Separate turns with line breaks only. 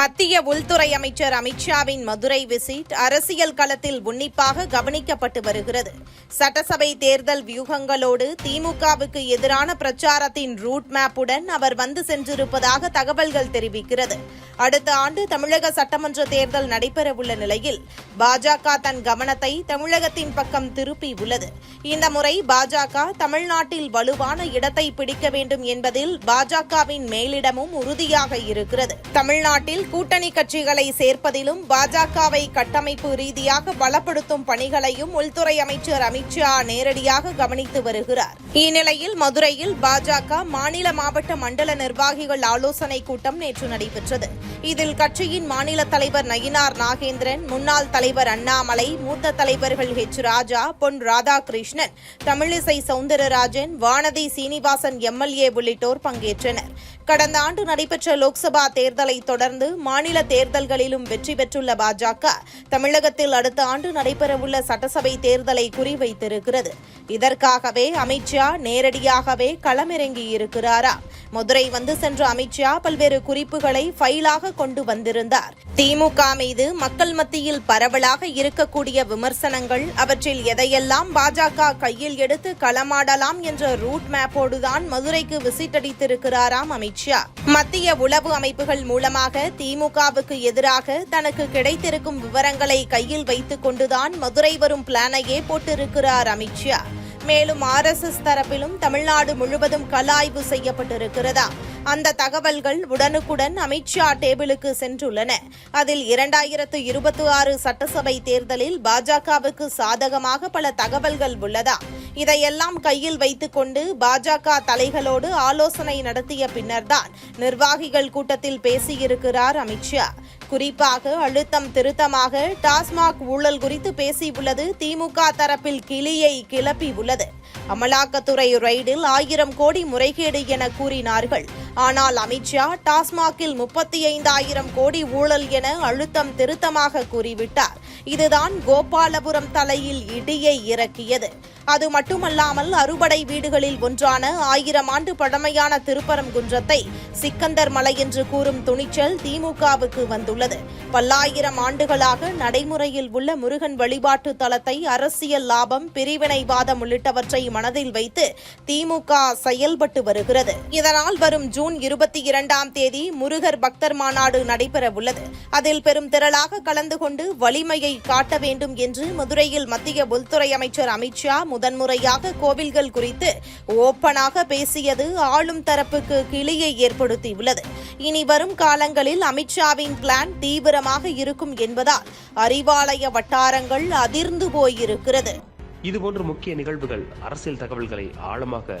மத்திய உள்துறை அமைச்சர் அமித்ஷாவின் மதுரை விசிட் அரசியல் களத்தில் உன்னிப்பாக கவனிக்கப்பட்டு வருகிறது. சட்டசபை தேர்தல் வியூகங்களோடு திமுகவுக்கு எதிரான பிரச்சாரத்தின் ரூட் மேப்புடன் அவர் வந்து சென்றிருப்பதாக தகவல்கள் தெரிவிக்கிறது. அடுத்த ஆண்டு தமிழக சட்டமன்ற தேர்தல் நடைபெறவுள்ள நிலையில் பாஜக தன் கவனத்தை தமிழகத்தின் பக்கம் திருப்பியுள்ளது இந்த முறை பாஜக தமிழ்நாட்டில் வலுவான இடத்தை பிடிக்க வேண்டும் என்பதில் பாஜகவின் மேலிடமும் உறுதியாக இருக்கிறது. தமிழ்நாட்டில் கூட்டணி கட்சிகளை சேர்ப்பதிலும் பாஜகவை கட்டமைப்பு ரீதியாக பலப்படுத்தும் பணிகளையும் உள்துறை அமைச்சர் அமித்ஷா நேரடியாக கவனித்து வருகிறார். இந்நிலையில் மதுரையில் பாஜக மாநில மாவட்ட மண்டல நிர்வாகிகள் ஆலோசனைக் கூட்டம் நேற்று நடைபெற்றது. இதில் கட்சியின் மாநில தலைவர் நயினார் நாகேந்திரன் முன்னாள் தலைவர் அண்ணாமலை மூத்த தலைவர்கள் ஹெச் ராஜா பொன் ராதாகிருஷ்ணன் தமிழிசை சவுந்தரராஜன் வானதி சீனிவாசன் எம்எல்ஏ உள்ளிட்டோர் பங்கேற்றனர். கடந்த ஆண்டு நடைபெற்ற லோக்சபா தேர்தலை தொடர்ந்து மாநில தேர்தல்களிலும் வெற்றி பெற்றுள்ள பாஜக தமிழகத்தில் அடுத்த ஆண்டு நடைபெறவுள்ள சட்டசபை தேர்தலை குறிவைத்திருக்கிறது. இதற்காகவே அமித்ஷா நேரடியாகவே களமிறங்கியிருக்கிறாரா மதுரை வந்து சென்ற அமித்ஷா பல்வேறு குறிப்புகளை ஃபைலாக கொண்டு வந்திருந்தார். திமுக மீது மக்கள் மத்தியில் பரவலாக இருக்கக்கூடிய விமர்சனங்கள் அவற்றில் எதையெல்லாம் பாஜக கையில் எடுத்து களமாடலாம் என்ற ரூட் மேப்போடுதான் மதுரைக்கு விசிட் அடித்திருக்கிறாராம் அமித்ஷா மத்திய உளவு அமைப்புகள் மூலமாக திமுகவுக்கு எதிராக தனக்கு கிடைத்திருக்கும் விவரங்களை கையில் வைத்துக் கொண்டுதான் மதுரை வரும் பிளானையே போட்டிருக்கிறார் அமித்ஷா மேலும் ஆர்எஸ்எஸ் தரப்பிலும் தமிழ்நாடு முழுவதும் கலாய்வு செய்யப்பட்டிருக்கிறதா? அந்த தகவல்கள் உடனுக்குடன் அமித்ஷா டேபிளுக்கு சென்றுள்ளன. அதில் இரண்டாயிரத்து இருபத்தி ஆறு சட்டசபை தேர்தலில் பாஜகவுக்கு சாதகமாக பல தகவல்கள் உள்ளதா? இதையெல்லாம் கையில் வைத்துக்கொண்டு பாஜக தலைகளோடு ஆலோசனை நடத்திய பின்னர்தான் நிர்வாகிகள் கூட்டத்தில் பேசியிருக்கிறார் அமித்ஷா குறிப்பாக அழுத்தம் திருத்தமாக டாஸ்மாக் ஊழல் குறித்து பேசியுள்ளது. திமுக தரப்பில் கிளியை கிளப்பி உள்ளது அமலாக்கத்துறை ரெய்டில் ஆயிரம் கோடி முறைகேடு என கூறினார்கள். ஆனால் அமித்ஷா டாஸ்மாகில் முப்பத்தி ஐந்தாயிரம் கோடி ஊழல் என அழுத்தம் திருத்தமாக கூறிவிட்டார். இதுதான் கோபாலபுரம் தலையில் இடியை இறக்கியது. அது மட்டுமல்லாமல் அறுபடை வீடுகளில் ஒன்றான ஆயிரம் ஆண்டு பழமையான திருப்பரங்குன்றத்தை சிக்கந்தர் மலை என்று கூறும் துணிச்சல் திமுகவுக்கு வந்துள்ளது. பல்லாயிரம் ஆண்டுகளாக நடைமுறையில் உள்ள முருகன் வழிபாட்டு தலத்தை அரசியல் லாபம் பிரிவினைவாதம் உள்ளிட்டவற்றை மனதில் வைத்து திமுக செயல்பட்டு வருகிறது. இதனால் வரும் ஜூன் இருபத்தி இரண்டாம் தேதி முருகர் பக்தர் மாநாடு நடைபெற உள்ளது அதில் பெரும் திரளாக கலந்து கொண்டு வலிமையை காட்ட வேண்டும் என்று மதுரையில் மத்திய உள்துறை அமைச்சர் அமித்ஷா முதன்முறையாக கோவில்கள் குறித்து ஓப்பனாக பேசியது ஆளும் தரப்புக்கு கிளியை ஏற்படுத்தியுள்ளது. இனி வரும் காலங்களில் அமித்ஷாவின் பிளான் தீவிரமாக இருக்கும் என்பதால் அறிவாலய வட்டாரங்கள் அதிர்ந்து போயிருக்கிறது.
இதுபோன்ற முக்கிய நிகழ்வுகள் அரசியல் தகவல்களை ஆழமாக